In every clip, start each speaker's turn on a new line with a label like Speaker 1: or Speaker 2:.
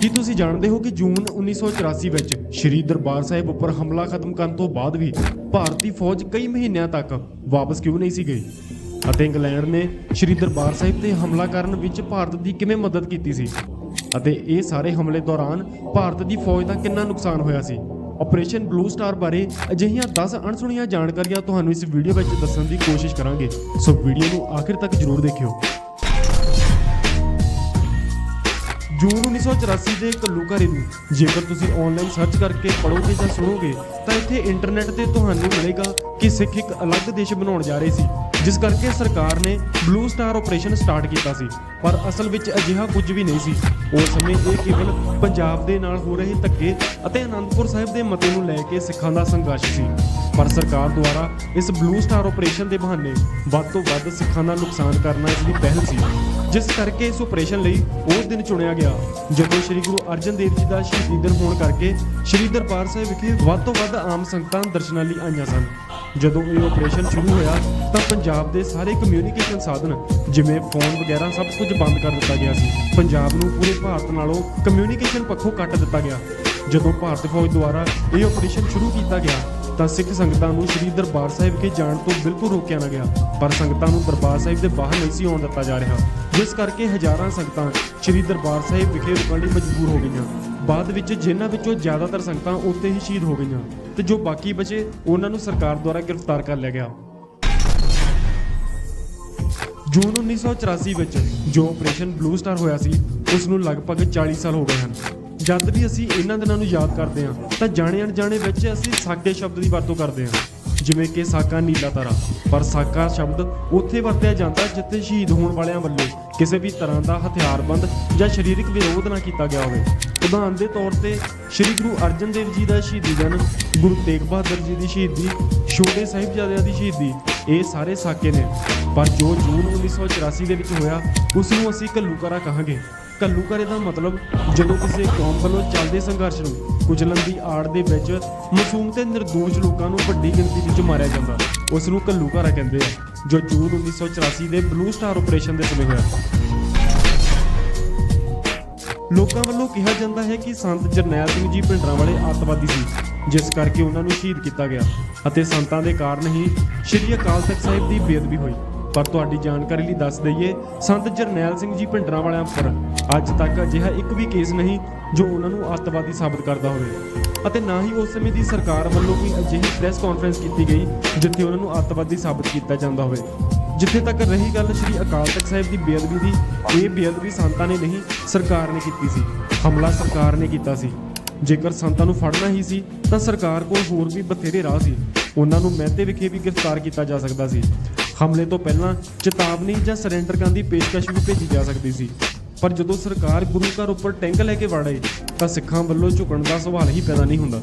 Speaker 1: ਕੀ ਤੁਸੀਂ ਜਾਣਦੇ ਹੋ ਕਿ ਜੂਨ 1984 ਵਿੱਚ ਸ਼੍ਰੀ ਦਰਬਾਰ ਸਾਹਿਬ ਉੱਪਰ ਹਮਲਾ ਖਤਮ ਕਰਨ ਤੋਂ ਬਾਅਦ ਵੀ ਭਾਰਤੀ ਫੌਜ ਕਈ ਮਹੀਨਿਆਂ ਤੱਕ ਵਾਪਸ ਕਿਉਂ ਨਹੀਂ ਸੀ ਗਈ? ਅਤੇ ਇੰਗਲੈਂਡ ਨੇ ਸ਼੍ਰੀ ਦਰਬਾਰ ਸਾਹਿਬ ਤੇ ਹਮਲਾ ਕਰਨ ਵਿੱਚ ਭਾਰਤ ਦੀ ਕਿਵੇਂ ਮਦਦ ਕੀਤੀ ਸੀ? ਅਤੇ ਇਹ ਸਾਰੇ ਹਮਲੇ ਦੌਰਾਨ ਭਾਰਤ ਦੀ ਫੌਜ ਦਾ ਕਿੰਨਾ ਨੁਕਸਾਨ ਹੋਇਆ ਸੀ? ਆਪਰੇਸ਼ਨ ਬਲੂ ਸਟਾਰ ਬਾਰੇ ਅਜਿਹੀਆਂ 10 ਅਣਸੁਣੀਆਂ ਜਾਣਕਾਰੀਆਂ ਤੁਹਾਨੂੰ ਇਸ ਵੀਡੀਓ ਵਿੱਚ ਦੱਸਣ ਦੀ ਕੋਸ਼ਿਸ਼ ਕਰਾਂਗੇ। ਸੋ ਵੀਡੀਓ ਨੂੰ ਆਖਿਰ ਤੱਕ ਜ਼ਰੂਰ ਦੇਖਿਓ। ਜੂਨ 1984 ਦੇ ਘੱਲੂਘਾਰੇ ਨੂੰ। ਜੇਕਰ ਤੁਸੀਂ ਆਨਲਾਈਨ ਸਰਚ ਕਰਕੇ ਪੜੋਗੇ ਜਾਂ ਸੁਣੋਗੇ, ਤਾਂ ਇੱਥੇ ਇੰਟਰਨੈਟ ਤੇ ਤੁਹਾਨੂੰ ਮਿਲੇਗਾ ਕਿ ਸਿੱਖ ਇੱਕ ਅਲੱਗ ਦੇਸ਼ ਬਣਾਉਣ ਜਾ ਰਹੇ ਸੀ। ਜਿਸ ਕਰਕੇ ਸਰਕਾਰ ਨੇ ਬਲੂ ਸਟਾਰ ਆਪਰੇਸ਼ਨ ਸਟਾਰਟ ਕੀਤਾ ਸੀ। ਪਰ ਅਸਲ ਵਿੱਚ ਅਜਿਹਾ ਕੁਝ ਵੀ ਨਹੀਂ ਸੀ। ਉਸ ਸਮੇਂ ਇਹ ਕੇਵਲ ਪੰਜਾਬ ਦੇ ਨਾਲ ਹੋ ਰਹੇ ਧੱਕੇ ਅਤੇ ਅਨੰਦਪੁਰ ਸਾਹਿਬ ਦੇ ਮਤੇ ਨੂੰ ਲੈ ਕੇ ਸਿੱਖਾਂ ਦਾ ਸੰਘਰਸ਼ ਸੀ। ਪਰ ਸਰਕਾਰ ਦੁਆਰਾ ਇਸ ਬਲੂ ਸਟਾਰ ਆਪਰੇਸ਼ਨ ਦੇ ਬਹਾਨੇ ਵੱਧ ਤੋਂ ਵੱਧ ਸਿੱਖਾਂ ਦਾ ਨੁਕਸਾਨ ਕਰਨਾ ਇਸ ਦੀ ਪਹਿਲ ਸੀ। ਜਿਸ ਕਰਕੇ ਇਸ ਆਪਰੇਸ਼ਨ ਲਈ ਉਹ ਦਿਨ ਚੁਣਿਆ ਗਿਆ, ਜਦੋਂ ਸ੍ਰੀ ਗੁਰੂ ਅਰਜਨ ਦੇਵ ਜੀ ਦਾ ਸ਼ਹੀਦੀ ਦਿਨ ਹੋਣ ਕਰਕੇ ਸ੍ਰੀ ਦਰਬਾਰ ਸਾਹਿਬ ਵਿਖੇ ਵੱਧ ਤੋਂ ਵੱਧ ਆਮ ਸੰਗਤਾਂ ਦਰਸ਼ਨਾਂ ਲਈ ਆਈਆਂ ਸਨ। ਜਦੋਂ ਇਹ ਆਪਰੇਸ਼ਨ ਸ਼ੁਰੂ ਹੋਇਆ, ਤਾਂ ਪੰਜਾਬ ਦੇ ਸਾਰੇ ਕਮਿਊਨੀਕੇਸ਼ਨ ਸਾਧਨ, ਜਿਵੇਂ ਫੋਨ ਵਗੈਰਾ ਸਭ ਕੁਝ ਬੰਦ ਕਰ ਦਿੱਤਾ ਗਿਆ ਸੀ। ਪੰਜਾਬ ਨੂੰ ਪੂਰੇ ਭਾਰਤ ਨਾਲੋਂ ਕਮਿਊਨੀਕੇਸ਼ਨ ਪੱਖੋਂ ਕੱਟ ਦਿੱਤਾ ਗਿਆ। ਜਦੋਂ ਭਾਰਤ ਫੌਜ ਦੁਆਰਾ ਇਹ ਆਪਰੇਸ਼ਨ ਸ਼ੁਰੂ ਕੀਤਾ ਗਿਆ, ਤਾਂ ਸਿੱਖ ਸੰਗਤਾਂ ਨੂੰ ਸ੍ਰੀ ਦਰਬਾਰ ਸਾਹਿਬ ਵਿਖੇ ਜਾਣ ਤੋਂ ਬਿਲਕੁਲ ਰੋਕਿਆ ਨਾ ਗਿਆ। ਪਰ ਸੰਗਤਾਂ ਨੂੰ ਦਰਬਾਰ ਸਾਹਿਬ ਦੇ ਬਾਹਰ ਨਹੀਂ ਸੀ ਆਉਣ ਦਿੱਤਾ ਜਾ ਰਿਹਾ। ਜਿਸ ਕਰਕੇ ਹਜ਼ਾਰਾਂ ਸੰਗਤਾਂ ਸ੍ਰੀ ਦਰਬਾਰ ਸਾਹਿਬ ਵਿਖੇ ਰੁਕਣ ਲਈ ਮਜਬੂਰ ਹੋ ਗਈਆਂ। ਬਾਅਦ ਵਿੱਚ ਜਿਨ੍ਹਾਂ ਵਿੱਚੋਂ ਜ਼ਿਆਦਾਤਰ ਸੰਗਤਾਂ ਉੱਥੇ ਹੀ ਸ਼ਹੀਦ ਹੋ ਗਈਆਂ। ਤੇ ਜੋ ਬਾਕੀ ਬਚੇ, ਉਹਨਾਂ ਨੂੰ ਸਰਕਾਰ ਦੁਆਰਾ ਗ੍ਰਿਫਤਾਰ ਕਰ ਲਿਆ ਗਿਆ। ਜੂਨ 1984 ਵਿੱਚ ਜੋ ਆਪਰੇਸ਼ਨ ਬਲੂ ਸਟਾਰ ਹੋਇਆ ਸੀ ਉਸ ਨੂੰ ਲਗਭਗ 40 ਸਾਲ ਹੋ ਗਏ ਹਨ। ਜਦ ਵੀ ਅਸੀਂ ਇਹਨਾਂ ਦਿਨਾਂ ਨੂੰ ਯਾਦ ਕਰਦੇ ਹਾਂ, ਤਾਂ ਜਾਣੇ ਅਣਜਾਣੇ ਵਿੱਚ ਅਸੀਂ ਸਾਕੇ ਸ਼ਬਦ ਦੀ ਵਰਤੋਂ ਕਰਦੇ ਹਾਂ। ਜਿਵੇਂ ਕਿ ਸਾਕਾ ਨੀਲਾ ਤਾਰਾ। ਪਰ ਸਾਕਾ ਸ਼ਬਦ ਉੱਥੇ ਵਰਤਿਆ ਜਾਂਦਾ ਜਿੱਥੇ ਸ਼ਹੀਦ ਹੋਣ ਵਾਲਿਆਂ ਵੱਲੋਂ ਕਿਸੇ ਵੀ ਤਰ੍ਹਾਂ ਦਾ ਹਥਿਆਰਬੰਦ ਜਾਂ ਸਰੀਰਕ ਵਿਰੋਧ ਨਾ ਕੀਤਾ ਗਿਆ ਹੋਵੇ। ਉਦਾਹਰਨ ਦੇ ਤੌਰ ਤੇ ਸ੍ਰੀ ਗੁਰੂ ਅਰਜਨ ਦੇਵ ਜੀ ਦਾ ਸ਼ਹੀਦੀ ਦਿਨ, ਗੁਰੂ ਤੇਗ ਬਹਾਦਰ ਜੀ ਦੀ ਸ਼ਹੀਦੀ, ਛੋਟੇ ਸਾਹਿਬਜ਼ਾਦਿਆਂ ਦੀ ਸ਼ਹੀਦੀ, ਇਹ ਸਾਰੇ ਸਾਕੇ ਨੇ। ਪਰ ਜੋ ਜੂਨ 1984 ਦੇ ਵਿੱਚ ਹੋਇਆ ਉਸ ਨੂੰ ਅਸੀਂ ਘੱਲੂਕਾਰਾ ਕਹਾਂਗੇ। ਘੱਲੂਕਰੇ ਦਾ ਮਤਲਬ, ਜਦੋਂ ਕਿਸੇ ਕੌਮ ਵੱਲੋਂ ਚੱਲਦੇ ਸੰਘਰਸ਼ ਨੂੰ ਕੁਚਲਣ ਦੀ ਆੜ ਦੇ ਵਿੱਚ ਮਾਸੂਮ ਤੇ ਨਿਰਦੋਸ਼ ਲੋਕਾਂ ਨੂੰ ਵੱਡੀ ਗਿਣਤੀ ਵਿੱਚ ਮਾਰਿਆ ਜਾਂਦਾ ਉਸ ਨੂੰ ਘੱਲੂਕਰਾ ਕਹਿੰਦੇ ਆ, ਜੋ ਜੂਨ 1984 ਦੇ ਬਲੂ ਸਟਾਰ ਆਪਰੇਸ਼ਨ ਦੇ ਸਮੇਂ ਹੋਇਆ। ਲੋਕਾਂ ਵੱਲੋਂ ਕਿਹਾ ਜਾਂਦਾ ਹੈ ਕਿ ਸੰਤ ਜਰਨੈਲ ਸਿੰਘ ਜੀ ਭਿੰਡਰਾਂ ਵਾਲੇ ਅੱਤਵਾਦੀ ਸੀ, ਜਿਸ ਕਰਕੇ ਉਹਨਾਂ ਨੂੰ ਸ਼ਹੀਦ ਕੀਤਾ ਗਿਆ, ਅਤੇ ਸੰਤਾਂ ਦੇ ਕਾਰਨ ਹੀ ਸ਼੍ਰੀ ਅਕਾਲ ਤਖਤ ਸਾਹਿਬ ਦੀ ਬੇਅਦਬੀ ਹੋਈ। ਪਰ ਤੁਹਾਡੀ ਜਾਣਕਾਰੀ ਲਈ ਦੱਸ ਦਈਏ, ਸੰਤ ਜਰਨੈਲ ਸਿੰਘ ਜੀ ਭਿੰਡਰਾਂ ਵਾਲਿਆਂ ਉੱਪਰ ਅੱਜ ਤੱਕ ਅਜਿਹਾ ਇੱਕ ਵੀ ਕੇਸ ਨਹੀਂ ਜੋ ਉਹਨਾਂ ਨੂੰ ਅੱਤਵਾਦੀ ਸਾਬਤ ਕਰਦਾ ਹੋਵੇ। ਅਤੇ ਨਾ ਹੀ ਉਸ ਸਮੇਂ ਦੀ ਸਰਕਾਰ ਵੱਲੋਂ ਕੋਈ ਅਜਿਹੀ ਪ੍ਰੈਸ ਕਾਨਫਰੰਸ ਕੀਤੀ ਗਈ, ਜਿੱਥੇ ਉਹਨਾਂ ਨੂੰ ਅੱਤਵਾਦੀ ਸਾਬਤ ਕੀਤਾ ਜਾਂਦਾ ਹੋਵੇ। ਜਿੱਥੇ ਤੱਕ ਰਹੀ ਗੱਲ ਸ਼੍ਰੀ ਅਕਾਲ ਤਖਤ ਸਾਹਿਬ ਦੀ ਬੇਅਦਬੀ ਦੀ, ਇਹ ਬੇਅਦਬੀ ਸੰਤਾਂ ਨੇ ਨਹੀਂ, ਸਰਕਾਰ ਨੇ ਕੀਤੀ ਸੀ। ਹਮਲਾ ਸਰਕਾਰ ਨੇ ਕੀਤਾ ਸੀ। ਜੇਕਰ ਸੰਤਾਂ ਨੂੰ ਫੜਨਾ ਹੀ ਸੀ, ਤਾਂ ਸਰਕਾਰ ਕੋਲ ਹੋਰ ਵੀ ਬਥੇਰੇ ਰਾਹ ਸੀ। ਉਹਨਾਂ ਨੂੰ ਮਹਿਤੇ ਵਿਖੇ ਵੀ ਗ੍ਰਿਫਤਾਰ ਕੀਤਾ ਜਾ ਸਕਦਾ ਸੀ। ਹਮਲੇ ਤੋਂ ਪਹਿਲਾਂ ਚੇਤਾਵਨੀ ਜਾਂ ਸਰੈਂਡਰ ਕਰਨ ਦੀ ਪੇਸ਼ਕਸ਼ ਵੀ ਭੇਜੀ ਜਾ ਸਕਦੀ ਸੀ। ਪਰ ਜਦੋਂ ਸਰਕਾਰ ਗੁਰੂ ਘਰ ਉੱਪਰ ਟੈਂਕ ਲੈ ਕੇ ਵੜੇ, ਤਾਂ ਸਿੱਖਾਂ ਵੱਲੋਂ ਝੁਕਣ ਦਾ ਸਵਾਲ ਹੀ ਪੈਦਾ ਨਹੀਂ ਹੁੰਦਾ।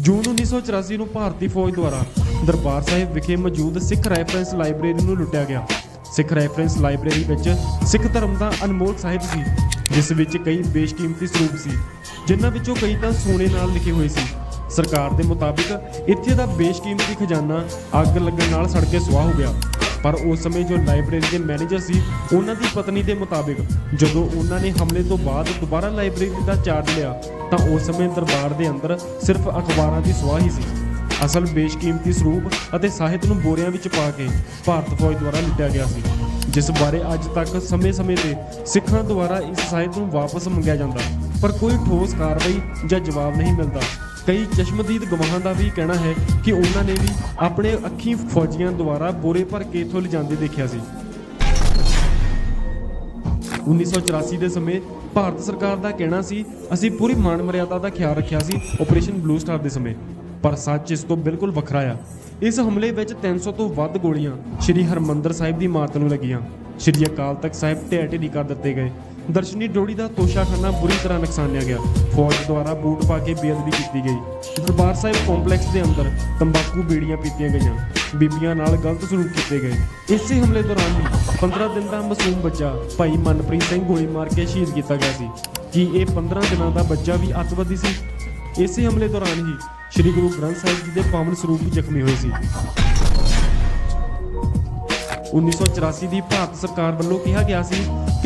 Speaker 1: ਜੂਨ 1984 ਨੂੰ ਭਾਰਤੀ ਫੌਜ ਦੁਆਰਾ ਦਰਬਾਰ ਸਾਹਿਬ ਵਿਖੇ ਮੌਜੂਦ ਸਿੱਖ ਰੈਫਰੈਂਸ ਲਾਇਬ੍ਰੇਰੀ ਨੂੰ ਲੁੱਟਿਆ ਗਿਆ। ਸਿੱਖ ਰੈਫਰੈਂਸ ਲਾਇਬ੍ਰੇਰੀ ਵਿੱਚ ਸਿੱਖ ਧਰਮ ਦਾ ਅਨਮੋਲ ਸਾਹਿਬ ਸੀ, ਜਿਸ ਵਿੱਚ ਕਈ ਬੇਸ਼ਕੀਮਤੀ ਸਰੂਪ ਸੀ, ਜਿਨ੍ਹਾਂ ਵਿੱਚੋਂ ਕਈ ਤਾਂ ਸੋਨੇ ਨਾਲ ਲਿਖੇ ਹੋਏ ਸੀ। ਸਰਕਾਰ ਦੇ ਮੁਤਾਬਿਕ ਇੱਥੇ ਦਾ ਬੇਸ਼ਕੀਮਤੀ ਖਜ਼ਾਨਾ ਅੱਗ ਲੱਗਣ ਨਾਲ ਸੜ ਕੇ ਸੁਆਹ ਹੋ ਗਿਆ। ਪਰ ਉਸ ਸਮੇਂ ਜੋ ਲਾਇਬ੍ਰੇਰੀ ਦੇ ਮੈਨੇਜਰ ਸੀ, ਉਹਨਾਂ ਦੀ ਪਤਨੀ ਦੇ ਮੁਤਾਬਿਕ ਜਦੋਂ ਉਹਨਾਂ ਨੇ ਹਮਲੇ ਤੋਂ ਬਾਅਦ ਦੁਬਾਰਾ ਲਾਇਬ੍ਰੇਰੀ ਦਾ ਚਾਰਜ ਲਿਆ, ਤਾਂ ਉਸ ਸਮੇਂ ਦਰਬਾਰ ਦੇ ਅੰਦਰ ਸਿਰਫ ਅਖਬਾਰਾਂ ਦੀ ਸੁਆਹ ਹੀ ਸੀ। ਅਸਲ ਬੇਸ਼ਕੀਮਤੀ ਸਰੂਪ ਅਤੇ ਸਾਹਿਤ ਨੂੰ ਬੋਰਿਆਂ ਵਿੱਚ ਪਾ ਕੇ ਭਾਰਤ ਫੌਜ ਦੁਆਰਾ ਲੁੱਟਿਆ ਗਿਆ ਸੀ, ਜਿਸ ਬਾਰੇ ਅੱਜ ਤੱਕ ਸਮੇਂ-ਸਮੇਂ ਤੇ ਸਿੱਖਾਂ ਦੁਆਰਾ ਇਸ ਸਾਹਿਤ ਨੂੰ ਵਾਪਸ ਮੰਗਿਆ ਜਾਂਦਾ, ਪਰ ਕੋਈ ਠੋਸ ਕਾਰਵਾਈ ਜਾਂ ਜਵਾਬ ਨਹੀਂ ਮਿਲਦਾ। ਕਈ ਚਸ਼ਮਦੀਦ ਗਵਾਹਾਂ ਦਾ ਵੀ ਕਹਿਣਾ ਹੈ ਕਿ ਉਹਨਾਂ ਨੇ ਵੀ ਆਪਣੇ ਅੱਖੀ ਫੌਜੀਆਂ ਦੁਆਰਾ ਬੋਰੇ ਭਰ ਕੇ ਇਥੋਂ ਲਿਜਾਂਦੇ ਦੇਖਿਆ ਸੀ। 1984 ਦੇ ਸਮੇਂ ਭਾਰਤ ਸਰਕਾਰ ਦਾ ਕਹਿਣਾ ਸੀ, ਅਸੀਂ ਪੂਰੀ ਮਾਨ ਮਰਿਆਦਾ ਦਾ ਖਿਆਲ ਰੱਖਿਆ ਸੀ ਆਪਰੇਸ਼ਨ ਬਲੂ ਸਟਾਰ ਦੇ ਸਮੇਂ, ਪਰ ਸੱਚ ਇਸ ਤੋਂ ਬਿਲਕੁਲ ਵੱਖਰਾ ਆ। ਇਸ ਹਮਲੇ ਵਿੱਚ 300 ਤੋਂ ਵੱਧ ਗੋਲੀਆਂ ਸ੍ਰੀ ਹਰਮੰਦਰ ਸਾਹਿਬ ਦੀ ਇਮਾਰਤ ਨੂੰ ਲੱਗੀਆਂ। ਸ੍ਰੀ ਅਕਾਲ ਤਖਤ ਸਾਹਿਬ ਢਹਿ ਢੇਰੀ ਕਰ ਦਿੱਤੇ ਗਏ। ਦਰਸ਼ਨੀ ਡੋੜੀ ਦਾ ਤੋਸ਼ਾਖਾਨਾ ਬੁਰੀ ਤਰ੍ਹਾਂ ਨੁਕਸਾਨਿਆ ਗਿਆ। ਫੌਜ ਦੁਆਰਾ ਬੂਟ ਪਾ ਕੇ ਬੇਅਦਬੀ ਕੀਤੀ ਗਈ। ਦਰਬਾਰ ਸਾਹਿਬ ਕੰਪਲੈਕਸ ਦੇ ਅੰਦਰ ਤੰਬਾਕੂ, ਬੀੜੀਆਂ ਪੀਤੀਆਂ ਗਈਆਂ। ਬੀਬੀਆਂ ਨਾਲ ਗਲਤ ਸਲੂਕ ਕੀਤੇ ਗਏ। ਇਸੇ ਹਮਲੇ ਦੌਰਾਨ ਹੀ 15 ਦਿਨ ਦਾ ਮਾਸੂਮ ਬੱਚਾ ਭਾਈ ਮਨਪ੍ਰੀਤ ਸਿੰਘ ਗੋਲੀ ਮਾਰ ਕੇ ਸ਼ਹੀਦ ਕੀਤਾ ਗਿਆ ਸੀ। ਕੀ ਇਹ 15 ਦਿਨਾਂ ਦਾ ਬੱਚਾ ਵੀ ਅੱਤਵਾਦੀ ਸੀ? ਇਸੇ ਹਮਲੇ ਦੌਰਾਨ ਹੀ ਸ੍ਰੀ ਗੁਰੂ ਗ੍ਰੰਥ ਸਾਹਿਬ ਜੀ ਦੇ ਪਾਵਨ ਸਰੂਪ ਜ਼ਖਮੀ ਹੋਏ ਸੀ। 1984 ਦੀ ਭਾਰਤ ਸਰਕਾਰ ਵੱਲੋਂ ਕਿਹਾ ਗਿਆ ਸੀ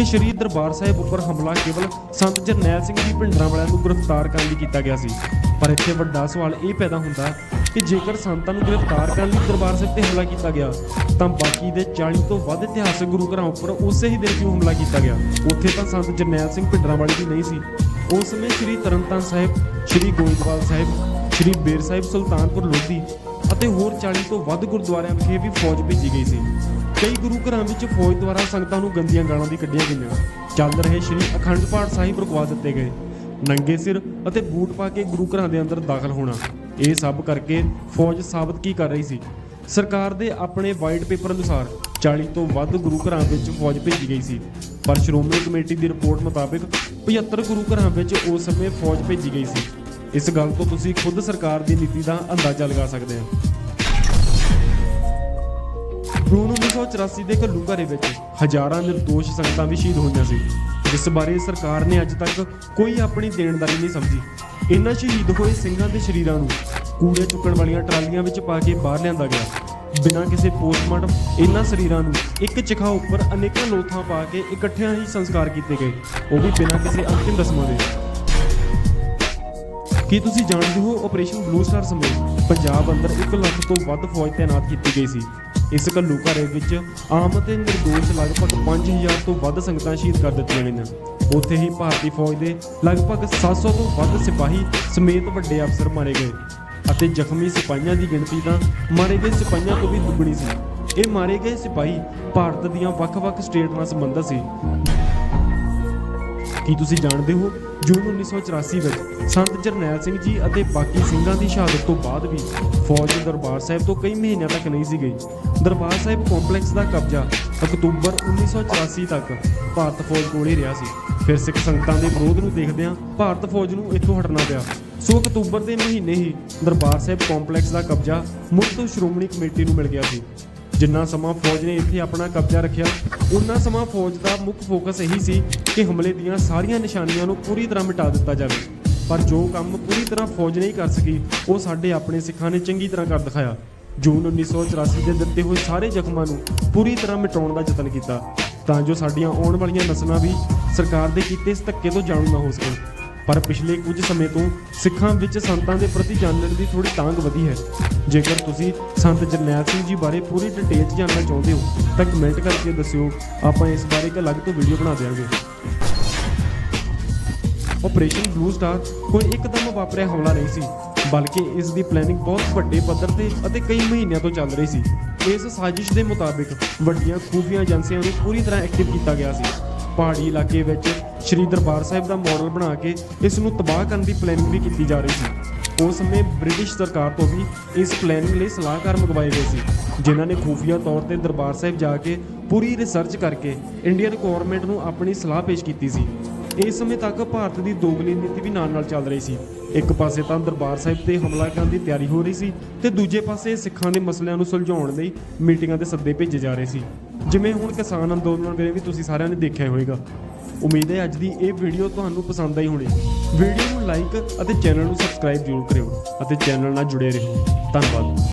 Speaker 1: ਕਿ ਸ਼੍ਰੀ ਦਰਬਾਰ ਸਾਹਿਬ ਉੱਪਰ ਹਮਲਾ ਕੇਵਲ ਸੰਤ ਜਰਨੈਲ ਸਿੰਘ ਜੀ ਭਿੰਡਰਾਂ ਵਾਲਿਆਂ ਨੂੰ ਗ੍ਰਿਫਤਾਰ ਕਰਨ ਲਈ ਕੀਤਾ ਗਿਆ ਸੀ। ਪਰ ਇੱਥੇ ਵੱਡਾ ਸਵਾਲ ਇਹ ਪੈਦਾ ਹੁੰਦਾ ਕਿ ਜੇਕਰ ਸੰਤਾਂ ਨੂੰ ਗ੍ਰਿਫਤਾਰ ਕਰਨ ਲਈ ਦਰਬਾਰ ਸਾਹਿਬ ਤੇ ਹਮਲਾ ਕੀਤਾ ਗਿਆ, ਤਾਂ ਬਾਕੀ ਦੇ 40 ਤੋਂ ਵੱਧ ਇਤਿਹਾਸਕ ਗੁਰੂ ਘਰਾਂ ਉੱਪਰ ਉਸੇ ਹੀ ਦਿਨ ਕਿਉਂ ਹਮਲਾ ਕੀਤਾ ਗਿਆ? ਉੱਥੇ ਤਾਂ ਸੰਤ ਜਰਨੈਲ ਸਿੰਘ ਭਿੰਡਰਾਂ ਵਾਲੇ ਦੀ ਨਹੀਂ ਸੀ। ਉਸ ਸਮੇਂ ਸ਼੍ਰੀ ਤਰਨਤਾਰਨ ਸਾਹਿਬ, ਸ਼੍ਰੀ ਗੋਇੰਦਵਾਲ ਸਾਹਿਬ, ਸ਼੍ਰੀ ਬੇਰ ਸਾਹਿਬ, ਸੁਲਤਾਨਪੁਰ ਲੋਧੀ ਅਤੇ ਹੋਰ 40 ਤੋਂ ਵੱਧ ਗੁਰਦੁਆਰਿਆਂ ਵਿਖੇ ਵੀ ਫੌਜ ਭੇਜੀ ਗਈ ਸੀ। ਕਈ ਗੁਰੂ ਘਰਾਂ ਵਿੱਚ ਫੌਜ ਦੁਆਰਾ ਸੰਗਤਾਂ ਨੂੰ ਗੰਦੀਆਂ ਗਾਲਾਂ ਵੀ ਕੱਢੀਆਂ ਗਈਆਂ। ਚੱਲ ਰਹੇ ਸ਼੍ਰੀ ਅਖੰਡ ਪਾਠ ਸਾਹਿਬ ਰੁਕਵਾ ਦਿੱਤੇ ਗਏ। ਨੰਗੇ ਸਿਰ ਅਤੇ ਬੂਟ ਪਾ ਕੇ ਗੁਰੂ ਘਰਾਂ ਦੇ ਅੰਦਰ ਦਾਖਲ ਹੋਣਾ। ਇਹ ਸਭ ਕਰਕੇ ਫੌਜ ਸਾਬਤ ਕੀ ਕਰ ਰਹੀ ਸੀ? ਸਰਕਾਰ ਦੇ ਆਪਣੇ ਵਾਈਟ ਪੇਪਰ ਅਨੁਸਾਰ 40 ਤੋਂ ਵੱਧ ਗੁਰੂ ਘਰਾਂ ਵਿੱਚ ਫੌਜ ਭੇਜੀ ਗਈ ਸੀ। ਪਰ ਸ਼੍ਰੋਮਣੀ ਕਮੇਟੀ ਦੀ ਰਿਪੋਰਟ ਮੁਤਾਬਕ 75 ਗੁਰੂ ਘਰਾਂ ਵਿੱਚ ਉਸ ਸਮੇਂ ਫੌਜ ਭੇਜੀ ਗਈ ਸੀ। ਇਸ ਗੱਲ ਤੋਂ ਤੁਸੀਂ ਖੁਦ ਸਰਕਾਰ ਦੀ ਨੀਤੀ ਦਾ ਅੰਦਾਜ਼ਾ ਲਗਾ ਸਕਦੇ ਹੋ। ਜੂਨ 1984 ਦੇ ਘੱਲੂਘਾਰੇ ਵਿੱਚ ਹਜ਼ਾਰਾਂ ਨਿਰਦੋਸ਼ ਸੰਗਤਾਂ ਵੀ ਸ਼ਹੀਦ ਹੋਈਆਂ ਸੀ। ਜਿਸ ਬਾਰੇ ਸਰਕਾਰ ਨੇ ਅੱਜ ਤੱਕ ਕੋਈ ਆਪਣੀ ਦੇਣਦਾਰੀ ਨਹੀਂ ਸਮਝੀ। ਇਨ੍ਹਾਂ ਸ਼ਹੀਦ ਹੋਏ ਸਿੰਘਾਂ ਦੇ ਸ਼ਰੀਰਾਂ ਨੂੰ ਕੂੜੇ ਚੁੱਕਣ ਵਾਲੀਆਂ ਟਰਾਲੀਆਂ ਵਿੱਚ ਪਾ ਕੇ ਬਾਹਰ ਲਿਆਂਦਾ ਗਿਆ। ਬਿਨਾਂ ਕਿਸੇ ਪੋਸਟਮਾਰਟਮ ਇਨ੍ਹਾਂ ਸਰੀਰਾਂ ਨੂੰ ਇੱਕ ਚਿਖਾ ਉੱਪਰ ਅਨੇਕਾਂ ਲੋਥਾਂ ਪਾ ਕੇ ਇਕੱਠਿਆਂ ਹੀ ਸੰਸਕਾਰ ਕੀਤੇ ਗਏ। ਉਹ ਵੀ ਬਿਨਾਂ ਕਿਸੇ ਅੰਤਿਮ ਰਸਮਾਂ ਦੇ। ਕੀ ਤੁਸੀਂ ਜਾਣਦੇ ਹੋ ਆਪਰੇਸ਼ਨ ਬਲੂ ਸਟਾਰ ਸਮੇਂ ਪੰਜਾਬ ਅੰਦਰ 1 ਲੱਖ ਤੋਂ ਵੱਧ ਫੌਜ ਤਾਇਨਾਤ ਕੀਤੀ ਗਈ ਸੀ? ਇਸ ਘੱਲੂ ਘੱਲੂਘਾਰੇ ਵਿੱਚ ਆਮ ਅਤੇ ਨਿਰਦੋਸ਼ ਲਗਭਗ 5000 ਤੋਂ ਵੱਧ ਸੰਗਤਾਂ ਸ਼ਹੀਦ ਕਰ ਦਿੱਤੀਆਂ ਗਈਆਂ। ਉੱਥੇ ਹੀ ਭਾਰਤੀ ਫੌਜ ਦੇ ਲਗਭਗ 700 ਤੋਂ ਵੱਧ ਸਿਪਾਹੀ ਸਮੇਤ ਵੱਡੇ ਅਫਸਰ ਮਾਰੇ ਗਏ ਅਤੇ ਜ਼ਖਮੀ ਸਿਪਾਹੀਆਂ ਦੀ ਗਿਣਤੀ ਤਾਂ ਮਾਰੇ ਗਏ ਸਿਪਾਹੀਆਂ ਤੋਂ ਵੀ ਦੁੱਗਣੀ ਸੀ। ਇਹ ਮਾਰੇ ਗਏ ਸਿਪਾਹੀ ਭਾਰਤ ਦੀਆਂ ਵੱਖ-ਵੱਖ ਸਟੇਟ ਨਾਲ ਸੰਬੰਧਿਤ ਸੀ। ਕੀ ਤੁਸੀਂ ਜਾਣਦੇ ਹੋ? ਜੂਨ 1984 ਵਿੱਚ ਸੰਤ ਜਰਨੈਲ ਸਿੰਘ ਜੀ ਅਤੇ ਬਾਕੀ ਸਿੰਘਾਂ ਦੀ ਸ਼ਹਾਦਤ ਤੋਂ ਬਾਅਦ ਵੀ ਫੌਜ ਦਰਬਾਰ ਸਾਹਿਬ ਤੋਂ ਕਈ ਮਹੀਨਿਆਂ ਤੱਕ ਨਹੀਂ ਸੀ ਗਈ। ਦਰਬਾਰ ਸਾਹਿਬ ਕੰਪਲੈਕਸ ਦਾ ਕਬਜ਼ਾ ਅਕਤੂਬਰ 1984 ਤੱਕ ਭਾਰਤ ਫੌਜ ਕੋਲ ਹੀ ਰਿਹਾ ਸੀ। ਫਿਰ ਸਿੱਖ ਸੰਗਤਾਂ ਦੇ ਵਿਰੋਧ ਨੂੰ ਦੇਖਦਿਆਂ ਭਾਰਤ ਫੌਜ ਨੂੰ ਇੱਥੋਂ ਹਟਣਾ ਪਿਆ। ਸੋ ਅਕਤੂਬਰ ਦੇ ਮਹੀਨੇ ਹੀ ਦਰਬਾਰ ਸਾਹਿਬ ਕੰਪਲੈਕਸ ਦਾ ਕਬਜ਼ਾ ਮੁੜ ਤੋਂ ਸ਼੍ਰੋਮਣੀ ਕਮੇਟੀ ਨੂੰ ਮਿਲ ਗਿਆ ਸੀ। ਜਿੰਨਾ ਸਮਾਂ ਫੌਜ ਨੇ ਇੱਥੇ ਆਪਣਾ ਕਬਜ਼ਾ ਰੱਖਿਆ ਉਨਾ ਸਮਾਂ ਫੌਜ ਦਾ ਮੁੱਖ ਫੋਕਸ ਇਹੀ ਸੀ ਕਿ ਹਮਲੇ ਦੀਆਂ ਸਾਰੀਆਂ ਨਿਸ਼ਾਨੀਆਂ ਨੂੰ ਪੂਰੀ ਤਰ੍ਹਾਂ ਮਿਟਾ ਦਿੱਤਾ ਜਾਵੇ। ਪਰ ਜੋ ਕੰਮ ਪੂਰੀ ਤਰ੍ਹਾਂ ਫੌਜ ਨਹੀਂ ਕਰ ਸਕੀ, ਉਹ ਸਾਡੇ ਆਪਣੇ ਸਿੱਖਾਂ ਨੇ ਚੰਗੀ ਤਰ੍ਹਾਂ ਕਰ ਦਿਖਾਇਆ। ਜੂਨ 1984 ਦੇ ਦਿੱਤੇ ਹੋਏ ਸਾਰੇ ਜ਼ਖਮਾਂ ਨੂੰ ਪੂਰੀ ਤਰ੍ਹਾਂ ਮਿਟਾਉਣ ਦਾ ਯਤਨ ਕੀਤਾ, ਤਾਂ ਜੋ ਸਾਡੀਆਂ ਆਉਣ ਵਾਲੀਆਂ ਨਸਲਾਂ ਵੀ ਸਰਕਾਰ ਦੇ ਕੀਤੇ ਇਸ ਧੱਕੇ ਤੋਂ ਜਾਣੂ ਨਾ ਹੋ ਸਕਣ। ਪਰ ਪਿਛਲੇ ਕੁਝ ਸਮੇਂ ਤੋਂ ਸਿੱਖਾਂ ਵਿੱਚ ਸੰਤਾਂ ਦੇ ਪ੍ਰਤੀ ਜਾਣਨ ਦੀ ਥੋੜੀ ਤਾਂਗ ਵਧੀ ਹੈ। ਜੇਕਰ ਤੁਸੀਂ ਸੰਤ ਜਰਨੈਲ ਸਿੰਘ ਜੀ ਬਾਰੇ ਪੂਰੀ ਡਿਟੇਲ 'ਚ ਜਾਣਨਾ ਚਾਹੁੰਦੇ ਹੋ, ਤਾਂ ਕਮੈਂਟ ਕਰਕੇ ਦੱਸਿਓ। ਆਪਾਂ ਇਸ ਬਾਰੇ ਇੱਕ ਅਲੱਗ ਤੋਂ ਵੀਡੀਓ ਬਣਾ ਦੇਵਾਂਗੇ ਆਪਰੇਸ਼ਨ ਬਲੂ ਸਟਾਰ ਕੋਈ ਇੱਕਦਮ ਵਾਪਰਿਆ ਹਮਲਾ ਨਹੀਂ ਸੀ, ਬਲਕਿ ਇਸ ਦੀ ਪਲੈਨਿੰਗ ਬਹੁਤ ਵੱਡੇ ਪੱਧਰ ਤੇ ਅਤੇ ਕਈ ਮਹੀਨਿਆਂ ਤੋਂ ਚੱਲ ਰਹੀ ਸੀ। ਇਸ ਸਾਜ਼ਿਸ਼ ਦੇ ਮੁਤਾਬਿਕ ਵੱਡੀਆਂ ਖੂਫੀਆ ਏਜੰਸੀਆਂ ਨੂੰ ਪੂਰੀ ਤਰ੍ਹਾਂ ਐਕਟਿਵ ਕੀਤਾ ਗਿਆ ਸੀ। ਪਹਾੜੀ ਇਲਾਕੇ ਵਿੱਚ ਸ਼੍ਰੀ ਦਰਬਾਰ ਸਾਹਿਬ ਦਾ ਮਾਡਲ ਬਣਾ ਕੇ ਇਸ ਨੂੰ ਤਬਾਹ ਕਰਨ ਦੀ ਪਲੈਨਿੰਗ ਵੀ ਕੀਤੀ ਜਾ ਰਹੀ ਸੀ। ਉਸ ਸਮੇਂ ਬ੍ਰਿਟਿਸ਼ ਸਰਕਾਰ ਤੋਂ ਵੀ ਇਸ ਪਲੈਨਿੰਗ ਲਈ ਸਲਾਹਕਾਰ ਮੰਗਵਾਏ ਗਏ ਸੀ, ਜਿਨ੍ਹਾਂ ਨੇ ਖੂਫੀਆ ਤੌਰ ਤੇ ਦਰਬਾਰ ਸਾਹਿਬ ਜਾ ਕੇ ਪੂਰੀ ਰਿਸਰਚ ਕਰਕੇ ਇੰਡੀਅਨ ਗਵਰਨਮੈਂਟ ਨੂੰ ਆਪਣੀ ਸਲਾਹ ਪੇਸ਼ ਕੀਤੀ ਸੀ। ਇਸ ਸਮੇਂ ਤੱਕ ਭਾਰਤ ਦੀ ਦੋਗਲੀ ਨੀਤੀ ਵੀ ਨਾਲ ਨਾਲ ਚੱਲ ਰਹੀ ਸੀ। ਇੱਕ ਪਾਸੇ ਤਾਂ ਦਰਬਾਰ ਸਾਹਿਬ ਤੇ ਹਮਲਾ ਕਰਨ ਦੀ ਤਿਆਰੀ ਹੋ ਰਹੀ ਸੀ ਤੇ ਦੂਜੇ ਪਾਸੇ ਸਿੱਖਾਂ ਦੇ ਮਸਲਿਆਂ ਨੂੰ ਸੁਲਝਾਉਣ ਲਈ ਮੀਟਿੰਗਾਂ ਦੇ ਸੱਦੇ ਭੇਜੇ ਜਾ ਰਹੇ ਸੀ। ਜਿਵੇਂ ਹੁਣ ਕਿਸਾਨ ਅੰਦੋਲਨ ਵੇਲੇ ਵੀ ਤੁਸੀਂ ਸਾਰਿਆਂ ਨੇ ਦੇਖਿਆ ਹੀ ਹੋਵੇਗਾ। ਉਮੀਦ ਹੈ ਅੱਜ ਦੀ ਇਹ ਵੀਡੀਓ ਤੁਹਾਨੂੰ ਪਸੰਦ ਆਈ ਹੋਣੀ। ਵੀਡੀਓ ਨੂੰ ਲਾਈਕ ਅਤੇ ਚੈਨਲ ਨੂੰ ਸਬਸਕ੍ਰਾਈਬ ਜ਼ਰੂਰ ਕਰਿਓ ਅਤੇ ਚੈਨਲ ਨਾਲ ਜੁੜੇ ਰਹੋ। ਧੰਨਵਾਦ।